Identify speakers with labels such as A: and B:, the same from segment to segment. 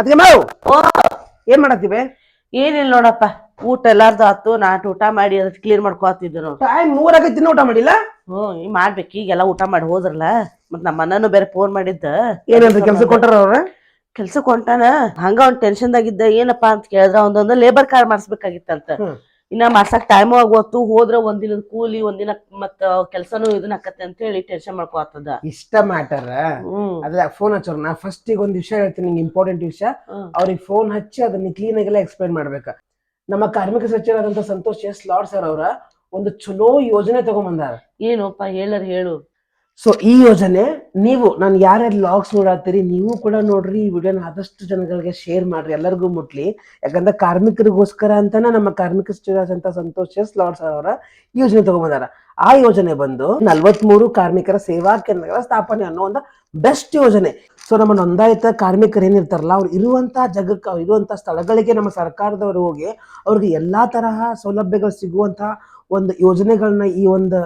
A: ಅದಕ್ಕೆ ಮಾವು
B: ಓ.
A: ಏನ್ ಮಾಡತ್ತೀವಿ?
B: ಏನಿಲ್ಲ ನೋಡಪ್ಪ ಊಟ ಎಲ್ಲಾರ್ದು ಆತು ನಾಟ್ ಊಟ ಮಾಡಿ ಅದ್ ಕ್ಲೀನ್ ಮಾಡ್ಕೊತಿದ್ದೆ ನೋಡು.
A: ಟೈಮ್ ಮೂರಾಗೈತಿ ತಿನ್ನ ಊಟ ಮಾಡಿಲ್ಲ?
B: ಹ್ಮ್ ಈಗ ಮಾಡ್ಬೇಕು ಈಗೆಲ್ಲ ಊಟ ಮಾಡಿ ಹೋದ್ರಲ್ಲ ಮತ್ ನಮ್ಮ ಅಣ್ಣನು ಬೇರೆ ಫೋನ್ ಮಾಡಿದ್ದ.
A: ಏನಂತ ಕೆಲಸ ಕೊಟ್ಟಾರ ಅವ್ರ?
B: ಕೆಲ್ಸಕ್ ಹೊಂಟಾನ ಹಂಗ ಅವ್ನ್ ಟೆನ್ಷನ್ದಾಗಿದ್ದ ಏನಪ್ಪಾ ಅಂತ ಕೇಳಿದ್ರ ಒಂದೊಂದು ಲೇಬರ್ ಕಾರ್ಡ್ ಮಾಡಿಸ್ಬೇಕಾಗಿತ್ತಂತ. ಇನ್ನ ಮಾಡ್ಸಕ್ ಟೈಮ್ ಆಗೋತು ಹೋದ್ರ ಒಂದಿನ ಕೂಲಿ ಒಂದಿನ ಮತ್ತ ಕೆಲ್ಸನು ಇದನ್ನ ಆಕತ್ತೆ ಅಂತ ಹೇಳಿ ಟೆನ್ಷನ್ ಮಾಡ್ಕೊತದ
A: ಇಷ್ಟ ಮ್ಯಾಟರ್
B: ಹ್ಮ್.
A: ಅದ್ರ ಫೋನ್ ಹಚ್ಚೋರು. ನಾ ಫಸ್ಟ್ ಈಗ ಒಂದ್ ವಿಷಯ ಹೇಳ್ತೀನಿ ನಿಂಗೆ ಇಂಪಾರ್ಟೆಂಟ್ ವಿಷಯ. ಅವ್ರಿಗೆ ಫೋನ್ ಹಚ್ಚಿ ಅದನ್ನ ಕ್ಲೀನ್ ಆಗೆಲ್ಲ ಎಕ್ಸ್ಪ್ಲೈನ್ ಮಾಡ್ಬೇಕ. ನಮ್ಮ ಕಾರ್ಮಿಕ ಸಚಿವರಾದಂತ ಸಂತೋಷ್ ಎಸ್. ಲಾರ್ಡ್ ಸರ್ ಅವರ ಒಂದು ಚಲೋ ಯೋಜನೆ ತಗೊಂಬಂದಾರ
B: ಏನೋಪ್ಪ ಹೇಳರ್ ಹೇಳು.
A: ಸೊ ಈ ಯೋಜನೆ ನೀವು, ನಾನು ಯಾರ್ಯಾರು ಲಾಗ್ಸ್ ನೋಡಾತೀರಿ ನೀವು ಕೂಡ ನೋಡ್ರಿ, ಈ ವಿಡಿಯೋನ ಆದಷ್ಟು ಜನಗಳಿಗೆ ಶೇರ್ ಮಾಡ್ರಿ, ಎಲ್ಲರಿಗೂ ಮುಟ್ಲಿ. ಯಾಕಂದ್ರೆ ಕಾರ್ಮಿಕರಿಗೋಸ್ಕರ ಅಂತಾನೆ ನಮ್ಮ ಕಾರ್ಮಿಕ ಅಂತ ಸಂತೋಷ್ ಎಸ್ ಲಾಡ್ ಸರ್ ಅವರ ಯೋಜನೆ ತಗೊಂಬಂದಾರ. ಆ ಯೋಜನೆ ಬಂದು ನಲ್ವತ್ಮೂರು ಕಾರ್ಮಿಕರ ಸೇವಾ ಕೇಂದ್ರಗಳ ಸ್ಥಾಪನೆ ಅನ್ನೋ ಒಂದು ಬೆಸ್ಟ್ ಯೋಜನೆ. ಸೊ ನಮ್ಮ ನೋಂದಾಯಿತ ಕಾರ್ಮಿಕರು ಏನಿರ್ತಾರಲ್ಲ, ಅವ್ರು ಇರುವಂತಹ ಜಾಗಕ್ಕೆ ಅವ್ರು ಇರುವಂತ ಸ್ಥಳಗಳಿಗೆ ನಮ್ಮ ಸರ್ಕಾರದವರು ಹೋಗಿ ಅವ್ರಿಗೆ ಎಲ್ಲಾ ತರಹ ಸೌಲಭ್ಯಗಳು ಸಿಗುವಂತ ಒಂದು ಯೋಜನೆಗಳನ್ನ ಈ ಒಂದು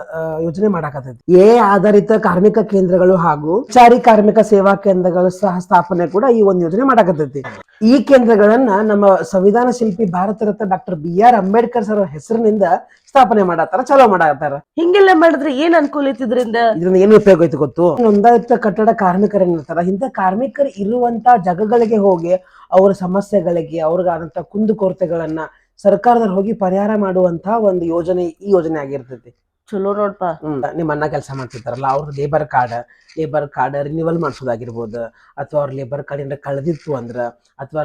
A: ಯೋಜನೆ ಮಾಡಾಕತ್ತೈತಿ. ಎ ಆಧಾರಿತ ಕಾರ್ಮಿಕ ಕೇಂದ್ರಗಳು ಹಾಗೂ ಚಾರಿ ಕಾರ್ಮಿಕ ಸೇವಾ ಕೇಂದ್ರಗಳು ಸಹ ಸ್ಥಾಪನೆ ಕೂಡ ಈ ಒಂದು ಯೋಜನೆ ಮಾಡಾಕತ್ತೈತಿ. ಈ ಕೇಂದ್ರಗಳನ್ನ ನಮ್ಮ ಸಂವಿಧಾನ ಶಿಲ್ಪಿ Bharat Ratna doctor B R Ambedkar sir ಹೆಸರಿನಿಂದ ಸ್ಥಾಪನೆ ಮಾಡತ್ತಾರ ಚಲೋ ಮಾಡಾಕತ್ತಾರ
B: ಹಿಂಗೆಲ್ಲ ಮಾಡಿದ್ರೆ ಏನ್ ಅನುಕೂಲ ಐತಿ ಇದ್ರಿಂದ?
A: ಇದರಿಂದ ಏನು ಉಪಯೋಗ ಐತಿ ಗೊತ್ತು? ನೋಂದಾಯಿತ ಕಟ್ಟಡ ಕಾರ್ಮಿಕರ ಏನಿರ್ತಾರ ಇಂಥ ಕಾರ್ಮಿಕರು ಇರುವಂತ ಜಾಗಗಳಿಗೆ ಹೋಗಿ ಅವರ ಸಮಸ್ಯೆಗಳಿಗೆ ಅವ್ರಿಗಾದಂತ ಕುಂದುಕೊರತೆಗಳನ್ನ ಸರ್ಕಾರದಲ್ಲಿ ಹೋಗಿ ಪರಿಹಾರ ಮಾಡುವಂತಹ ಒಂದು ಯೋಜನೆ ಈ ಯೋಜನೆ ಆಗಿರ್ತೈತಿ.
B: ಚಲೋ ನೋಡ್ಪ.
A: ನಿಮ್ಮ ಅಣ್ಣ ಕೆಲಸ ಮಾಡ್ತಿರ್ತಾರಲ್ಲ, ಅವ್ರ labour card labour card renewal ಮಾಡಿಸೋದಾಗಿರ್ಬೋದು, ಅಥವಾ ಅವ್ರ ಲೇಬರ್ ಕಾರ್ಡಿಂದ ಕಳೆದಿತ್ತು ಅಂದ್ರ, ಅಥವಾ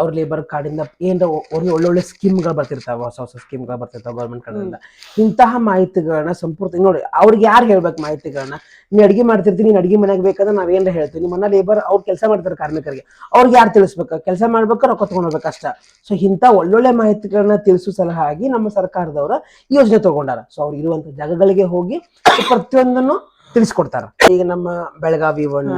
A: ಅವ್ರ ಲೇಬರ್ ಕಾರ್ಡಿಂದ ಏನರ ಒಳ್ಳೆ, ಒಳ್ಳೊಳ್ಳೆ ಸ್ಕೀಮ್ಗಳು ಬರ್ತಿರ್ತಾವ, ಹೊಸ ಹೊಸ ಸ್ಕೀಮ್ಗಳು ಬರ್ತಿರ್ತಾವ ಗೌರ್ಮೆಂಟ್ ಕಡೆಯಿಂದ ಇಂತಹ ಮಾಹಿತಿಗಳನ್ನ ಸಂಪೂರ್ಣ ನೋಡಿ, ಅವ್ರಿಗೆ ಯಾರು ಹೇಳ್ಬೇಕು ಮಾಹಿತಿಗಳನ್ನ? ನೀ ಅಡಿಗೆ ಮಾಡ್ತಿರ್ತೀನಿ ನೀನ್ ಅಡಿಗೆ ಮನೆಗೆ ಬೇಕಂದ್ರೆ ನಾವ್ ಏನಾರ ಹೇಳ್ತೀವಿ. ನಿಮ್ಮ ಅಣ್ಣ ಲೇಬರ್ ಅವ್ರು ಕೆಲಸ ಮಾಡ್ತಾರೆ ಕಾರ್ಮಿಕರಿಗೆ. ಅವ್ರಿಗೆ ಯಾರು ತಿಳಿಸ್ಬೇಕು? ಕೆಲಸ ಮಾಡ್ಬೇಕು, ರೊಕ್ಕ ತಗೊಂಡ್ಬೇಕು ಅಷ್ಟ. ಸೊ ಇಂಥ ಒಳ್ಳೊಳ್ಳೆ ಮಾಹಿತಿಗಳನ್ನ ತಿಳಿಸೋ ಸಲಹಾಗಿ ನಮ್ಮ ಸರ್ಕಾರದವರು ಯೋಜನೆ ತಗೊಂಡಾರ. ಸೊ ಅವ್ರು ಇರುವಂತ ಜಾಗಗಳಿಗೆ ಹೋಗಿ ಪ್ರತಿಯೊಂದನ್ನು ತಿಳಿಸ್ಕೊಡ್ತಾರ. ಈಗ ನಮ್ಮ ಬೆಳಗಾವಿ ಒನ್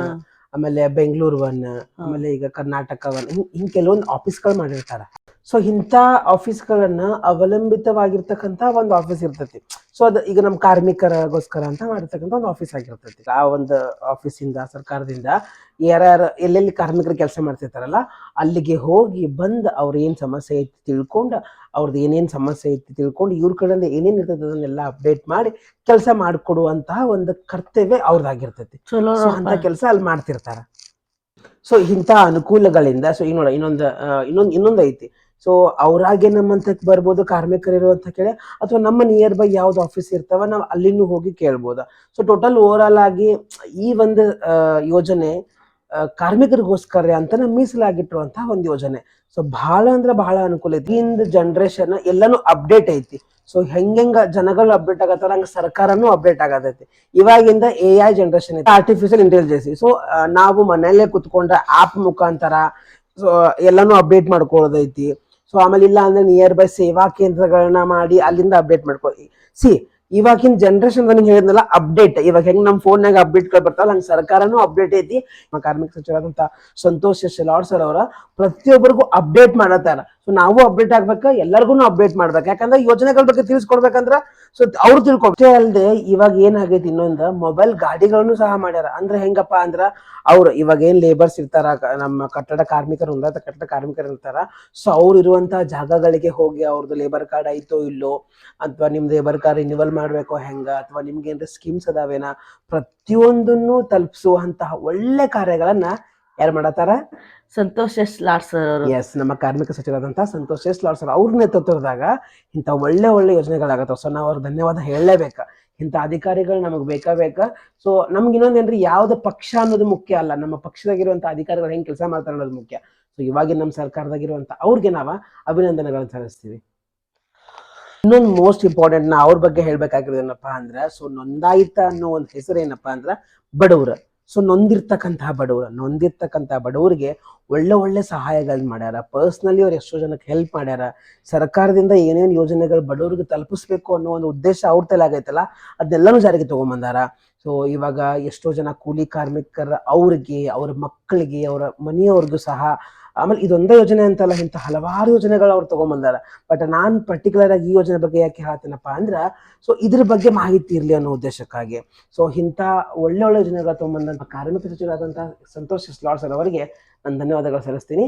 A: ಆಮೇಲೆ ಬೆಂಗಳೂರು ಒನ್ ಆಮೇಲೆ ಈಗ ಕರ್ನಾಟಕ ಒನ್ ಹಿಂಗ್ ಕೆಲವೊಂದು ಆಫೀಸ್ಗಳು ಮಾಡಿರ್ತಾರ. ಸೊ ಇಂಥ ಆಫೀಸ್ಗಳನ್ನ ಅವಲಂಬಿತವಾಗಿರ್ತಕ್ಕಂಥ ಒಂದು ಆಫೀಸ್ ಇರ್ತೈತಿ. ಸೊ ಅದು ಈಗ ನಮ್ಮ ಕಾರ್ಮಿಕರಗೋಸ್ಕರ ಅಂತ ಮಾಡಿರ್ತಕ್ಕಂಥ ಒಂದು ಆಫೀಸ್ ಆಗಿರ್ತೈತಿ. ಆ ಒಂದು ಆಫೀಸಿಂದ ಸರ್ಕಾರದಿಂದ ಯಾರ್ಯಾರು ಎಲ್ಲೆಲ್ಲಿ ಕಾರ್ಮಿಕರು ಕೆಲಸ ಮಾಡ್ತಿರ್ತಾರಲ್ಲ ಅಲ್ಲಿಗೆ ಹೋಗಿ ಬಂದು ಅವ್ರ ಏನ್ ಸಮಸ್ಯೆ ಐತಿ ತಿಳ್ಕೊಂಡು ಅವ್ರದ್ದು ಏನೇನು ಸಮಸ್ಯೆ ಐತಿ ತಿಳ್ಕೊಂಡು ಇವ್ರ ಕಡೆಯಿಂದ ಏನೇನು ಇರ್ತದೆ ಅದನ್ನೆಲ್ಲ ಅಪ್ಡೇಟ್ ಮಾಡಿ ಕೆಲಸ ಮಾಡಿಕೊಡುವಂತಹ ಒಂದು ಕರ್ತವ್ಯ ಅವ್ರದ್ದಾಗಿರ್ತೈತಿ
B: ಚಲೋ
A: ಅಂತ ಕೆಲಸ ಅಲ್ಲಿ ಮಾಡ್ತಿರ್ತಾರ. ಸೊ ಇಂಥ ಅನುಕೂಲಗಳಿಂದ ಸೊ ಈಗ ನೋಡ ಇನ್ನೊಂದು ಇನ್ನೊಂದು ಇನ್ನೊಂದು ಐತಿ. ಸೊ ಅವ್ರಾಗೆ ನಮ್ಮಂತಕ್ಕೆ ಬರ್ಬೋದು, ಕಾರ್ಮಿಕರು ಇರುವಂತ ಕೇಳಿ ಅಥವಾ ನಮ್ಮ ನಿಯರ್ ಬೈ ಯಾವ್ದು ಆಫೀಸ್ ಇರ್ತಾವ, ನಾವು ಅಲ್ಲಿನೂ ಹೋಗಿ ಕೇಳ್ಬೋದ. ಸೊ ಟೋಟಲ್ ಓವರ್ ಆಲ್ ಆಗಿ ಈ ಒಂದು ಯೋಜನೆ ಕಾರ್ಮಿಕರಿಗೋಸ್ಕರ ಕಾರ್ಮಿಕರಿಗೋಸ್ಕರ ಅಂತ ಮೀಸಲಾಗಿಟ್ಟಿರುವಂತಹ ಒಂದು ಯೋಜನೆ. ಸೊ ಬಹಳ ಅಂದ್ರೆ ಬಹಳ ಅನುಕೂಲ ಐತಿ. ಇಂದ ಜನರೇಷನ್ ಎಲ್ಲಾನು ಅಪ್ಡೇಟ್ ಐತಿ. ಸೊ ಹೆಂಗೆಂಗ ಜನಗಳು ಅಪ್ಡೇಟ್ ಆಗತ್ತಾರ, ಹಂಗ ಸರ್ಕಾರನು ಅಪ್ಡೇಟ್ ಆಗತೈತಿ. ಇವಾಗಿಂದ ಎ ಐ ಜನರೇಷನ್ ಐತಿ. ಆರ್ಟಿಫಿಷಿಯಲ್ ಇಂಟೆಲಿಜೆನ್ಸಿ ಸೊ ನಾವು ಮನೆಯಲ್ಲೇ ಕುತ್ಕೊಂಡ ಆಪ್ ಮುಖಾಂತರ ಸೊ ಎಲ್ಲಾನು ಅಪ್ಡೇಟ್ ಮಾಡ್ಕೊಳ್ಳೋದೈತಿ ಸೊ ಆಮೇಲೆ ಇಲ್ಲ ಅಂದ್ರೆ ನಿಯರ್ ಬೈ ಸೇವಾ ಕೇಂದ್ರಗಳನ್ನ ಮಾಡಿ ಅಲ್ಲಿಂದ ಅಪ್ಡೇಟ್ ಮಾಡ್ಕೊ ಸಿ ಇವಾಗಿನ ಜನರೇಷನ್ ನನಗೆ ಹೇಳಿದ್ನಲ್ಲ ಅಪ್ಡೇಟ್ ಇವಾಗ ಹೆಂಗ್ ನಮ್ಮ ಫೋನ್ಯಾಗ ಅಪ್ಡೇಟ್ಗಳು ಬರ್ತಾವಲ್ಲ, ಹಂಗ ಸರ್ಕಾರನೂ ಅಪ್ಡೇಟ್ ಐತಿ. ಕಾರ್ಮಿಕ ಸಚಿವರಾದಂತ ಸಂತೋಷ್ ಶೆಲಾಡ್ ಸರ್ ಅವರ ಪ್ರತಿಯೊಬ್ಬರಿಗೂ ಅಪ್ಡೇಟ್ ಮಾಡತ್ತಾರ ಸೊ ನಾವು ಅಪ್ಡೇಟ್ ಆಗ್ಬೇಕ, ಎಲ್ಲರಿಗೂ ಅಪ್ಡೇಟ್ ಮಾಡ್ಬೇಕು. ಯಾಕಂದ್ರೆ ಯೋಜನೆಗಳ ಬಗ್ಗೆ ತಿಳಿಸ್ಕೊಡ್ಬೇಕಂದ್ರ ಸೊ ಅವ್ರು ತಿಳ್ಕೊಷ್ಟೇ ಅಲ್ಲದೆ ಇವಾಗ ಏನಾಗೈತಿ ಇನ್ನೊಂದು ಮೊಬೈಲ್ ಗಾಡಿಗಳನ್ನು ಸಹ ಮಾಡ್ಯಾರ. ಅಂದ್ರೆ ಹೆಂಗಪ್ಪ ಅಂದ್ರ ಅವ್ರು ಇವಾಗ ಏನ್ ಲೇಬರ್ಸ್ ಇರ್ತಾರ, ನಮ್ಮ ಕಟ್ಟಡ ಕಾರ್ಮಿಕರು, ಉನ್ನತ ಕಟ್ಟಡ ಕಾರ್ಮಿಕರು ಇರ್ತಾರ. ಸೊ ಅವ್ರು ಇರುವಂತಹ ಜಾಗಗಳಿಗೆ ಹೋಗಿ ಅವ್ರದ್ದು ಲೇಬರ್ ಕಾರ್ಡ್ ಐತೋ ಇಲ್ಲೋ, ಅಥವಾ ನಿಮ್ ಲೇಬರ್ ಕಾರ್ಡ್ ರಿನಿವಲ್ ಮಾಡ್ಬೇಕೋ ಹೆಂಗ? ಅಥವಾ ನಿಮ್ಗೆ ಏನಾರ ಸ್ಕೀಮ್ಸ್ ಅದಾವೇನ? ಪ್ರತಿಯೊಂದನ್ನು ತಲುಪಿಸುವಂತಹ ಒಳ್ಳೆ ಕಾರ್ಯಗಳನ್ನ ಯಾರು ಮಾಡತ್ತಾರ?
B: ಸಂತೋಷ್ ಎಸ್ ಲಾಡ್ ಸರ್ ಅವರು.
A: ಎಸ್ ನಮ್ಮ ಕಾರ್ಮಿಕ ಸಚಿವರಾದಂತಹ ಸಂತೋಷ್ ಎಸ್ ಲಾಡ್ ಸರ್ ಅವ್ರ ನೇತೃತ್ವದಾಗ ಇಂಥ ಒಳ್ಳೆ ಒಳ್ಳೆ ಯೋಜನೆಗಳಾಗತ್ತವ. ಸೊ ನಾವು ಅವ್ರ ಧನ್ಯವಾದ ಹೇಳಲೇಬೇಕು. ಇಂಥ ಅಧಿಕಾರಿಗಳು ನಮಗೆ ಬೇಕಾ ಬೇಕಾ? ಸೊ ನಮ್ಗೆ ಇನ್ನೊಂದೇನ್ರಿ ಯಾವ್ದು ಪಕ್ಷ ಅನ್ನೋದು ಮುಖ್ಯ ಅಲ್ಲ. ನಮ್ಮ ಪಕ್ಷದಾಗಿರುವಂತ ಅಧಿಕಾರಿಗಳು ಹೆಂಗ್ ಕೆಲಸ ಮಾಡ್ತಾರೆ ಅನ್ನೋದು ಮುಖ್ಯ. ಸೊ ಇವಾಗಿನ ನಮ್ಮ ಸರ್ಕಾರದಾಗಿರುವಂತ ಅವ್ರಿಗೆ ನಾವು ಅಭಿನಂದನೆಗಳನ್ನ ಸಲ್ಲಿಸ್ತೀವಿ. ಇನ್ನೊಂದು ಮೋಸ್ಟ್ ಇಂಪಾರ್ಟೆಂಟ್ ನಾ ಅವ್ರ ಬಗ್ಗೆ ಹೇಳ್ಬೇಕಾಗಿರೋದು ಏನಪ್ಪಾ ಅಂದ್ರ ಸೊ ನೊಂದಾಯಿತ ಅನ್ನೋ ಒಂದು ಹೆಸರು ಏನಪ್ಪಾ ಅಂದ್ರೆ, ಬಡವರ. ಸೊ ನೊಂದಿರ್ತಕ್ಕಂತಹ ಬಡವರು. ನೊಂದಿರ್ತಕ್ಕಂತಹ ಬಡವರಿಗೆ ಒಳ್ಳೆ ಒಳ್ಳೆ ಸಹಾಯಗಳನ್ನ ಮಾಡ್ಯಾರ. ಪರ್ಸ್ನಲಿ ಅವ್ರು ಎಷ್ಟೋ ಜನಕ್ಕೆ ಹೆಲ್ಪ್ ಮಾಡ್ಯಾರ. ಸರ್ಕಾರದಿಂದ ಏನೇನು ಯೋಜನೆಗಳು ಬಡವರಿಗೆ ತಲುಪಿಸ್ಬೇಕು ಅನ್ನೋ ಒಂದು ಉದ್ದೇಶ ಅವ್ರ ತಲೆ ಆಗೈತಲ್ಲ ಅದನ್ನೆಲ್ಲನೂ ಜಾರಿಗೆ ತಗೊಂಬಂದಾರ. ಸೊ ಇವಾಗ ಎಷ್ಟೋ ಜನ ಕೂಲಿ ಕಾರ್ಮಿಕರ ಅವ್ರಿಗೆ, ಅವ್ರ ಮಕ್ಕಳಿಗೆ, ಅವರ ಮನೆಯವ್ರಿಗೂ ಸಹ, ಆಮೇಲೆ ಇದೊಂದೇ ಯೋಜನೆ ಅಂತಲ್ಲ, ಇಂಥ ಹಲವಾರು ಯೋಜನೆಗಳು ಅವ್ರು ತಗೊಂಬಂದಾರ. ಬಟ್ ನಾನು ಪರ್ಟಿಕ್ಯುಲರ್ ಆಗಿ ಈ ಯೋಜನೆ ಬಗ್ಗೆ ಯಾಕೆ ಹೇಳ್ತೀನಪ್ಪ ಅಂದ್ರೆ ಸೊ ಇದ್ರ ಬಗ್ಗೆ ಮಾಹಿತಿ ಇರಲಿ ಅನ್ನೋ ಉದ್ದೇಶಕ್ಕಾಗಿ. ಸೊ ಇಂಥ ಒಳ್ಳೆ ಒಳ್ಳೆ ಯೋಜನೆಗಳು ತಗೊಂಬಂದ ಕಾರ್ಮಿಕ ಸಚಿವರಾದಂತಹ ಸಂತೋಷ್ ಸ್ಲಾಟ್ಸ್ ಸರ್ ಅವರಿಗೆ ನಾನು ಧನ್ಯವಾದಗಳು ಸಲ್ಲಿಸ್ತೀನಿ.